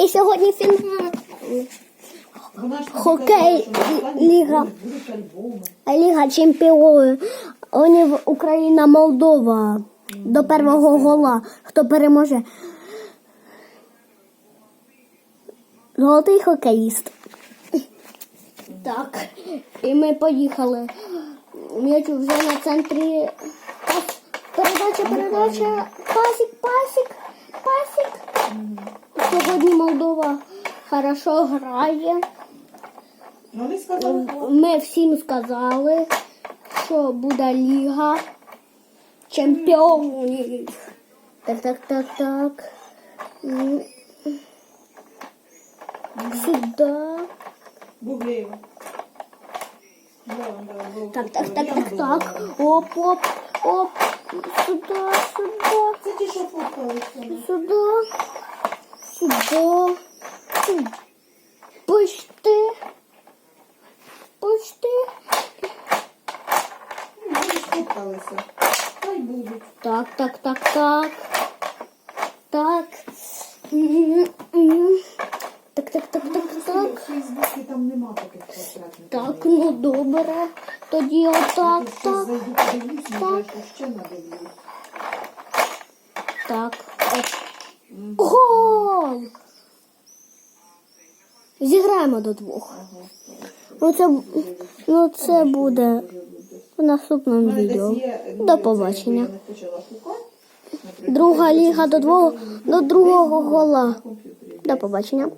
І сьогодні фінал. Хокей, ліга. Ліга чемпіонів. Україна, Молдова. До першого гола. Хто переможе? Золотий хокеїст. Так. І ми поїхали. М'яч вже на центрі. Передача, передача. Пасік, пасік, пасік. Сьогодні Молдова хорошо грає. Ну, Вони сказали, Ми всім сказали, що буде ліга чемпіонів. Так, так, так, так. М. Сюди. Буглеєва. Так, так, так, так, так. Оп, оп, оп. Сюди, сюди, Це ті, Сюди. Пусти. Пусти. Ну, Вони. Хай будуть. Так, так, так, так. Так. Так, так, так, так, В так. Фейсбуці там нема таких. Так, ну добре. Тоді отак, так, Так. надивлюсь. так. Гол! Зіграємо до двох. Ну це, ну, це буде в наступному відео. ну, До побачення. Я не почала шукати. Наприклад, Друга ліга до двого, до другого гола. До побачення.